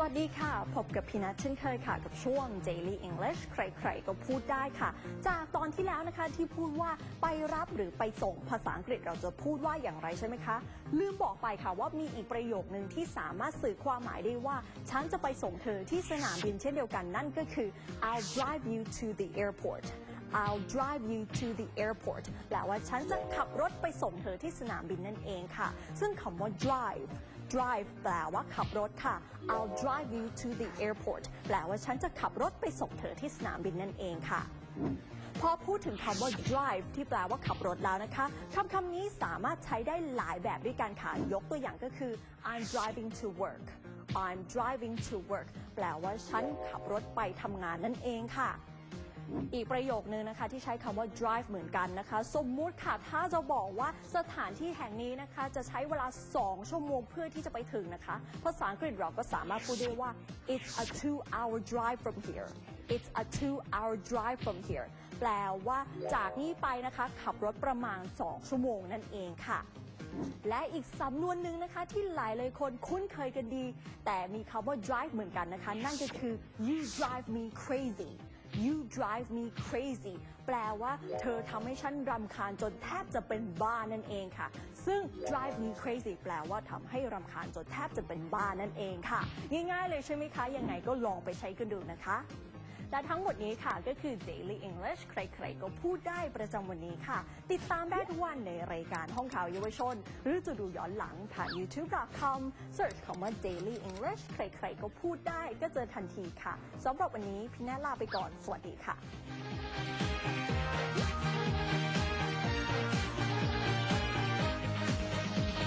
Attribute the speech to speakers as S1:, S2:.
S1: สวัสดีค่ะ พบกับพี่นัทเช่นเคยค่ะ กับช่วง Daily English ใครๆ ก็พูดได้ค่ะ จากตอนที่แล้วนะคะที่พูดว่าไปรับหรือไปส่งภาษาอังกฤษเราจะพูดว่าอย่างไรใช่ไหมคะ ลืมบอกไปค่ะว่ามีอีกประโยคนึงที่สามารถสื่อความหมายได้ว่า ฉันจะไปส่งเธอที่สนามบินเช่นเดียวกันนั่นก็คือ I'll drive you to the airport I'll drive you to the airport แปลว่าฉันจะขับรถไปส่งเธอที่สนามบินนั่นเองค่ะ ซึ่งคำว่า drive drive แปลว่าขับรถค่ะ I'll drive you to the airport แปลว่าฉันจะขับรถไปส่งเธอที่สนามบินนั่นเองค่ะ พอพูดถึงคำว่า drive ที่แปลว่าขับรถแล้วนะคะคำคำนี้สามารถใช้ได้หลายแบบด้วยกันค่ะ ยกตัวอย่างก็คือ I'm driving to work I'm driving to work แปลว่าฉันขับรถไปทำงานนั่นเองค่ะ อีกประโยคนึงนะคะที่ใช้คำว่า drive เหมือนกันนะคะ สมมุติค่ะ ถ้าจะบอกว่าสถานที่แห่งนี้นะคะ จะใช้เวลา 2 ชั่วโมงเพื่อที่จะไปถึงนะคะ ภาษาอังกฤษเราก็สามารถพูดได้ว่า it's a two hour drive from here it's a two hour drive from here แปลว่าจากนี้ไปนะคะ ขับรถประมาณ 2 ชั่วโมงนั่นเองค่ะและอีกสำนวนหนึ่งนะคะที่หลายเลยคนคุ้นเคยกันดี แต่มีคำว่า drive เหมือนกันนะคะ นั่นก็คือ you drive me crazy you drive me crazy แปลว่าเธอทำให้ฉันรำคาญจนแทบจะเป็นบ้านั่นเองค่ะ ซึ่ง drive me crazy แปลว่าทำให้รำคาญจนแทบจะเป็นบ้านั่นเองค่ะ ง่ายๆเลยใช่ไหมคะ ยังไงก็ลองไปใช้กันดูนะคะ และทั้งหมดนี้ค่ะก็คือ Daily English ใครๆ ก็พูดได้ประจำวันนี้ค่ะ ติดตามได้ทุกวันในรายการห้องข่าวเยาวชน หรือจะดูย้อนหลังผ่าน youtube.com search คำว่า Daily English ใครๆ ก็พูดได้ก็เจอทันทีค่ะสำหรับวันนี้พี่แนทลาไปก่อน สวัสดีค่ะ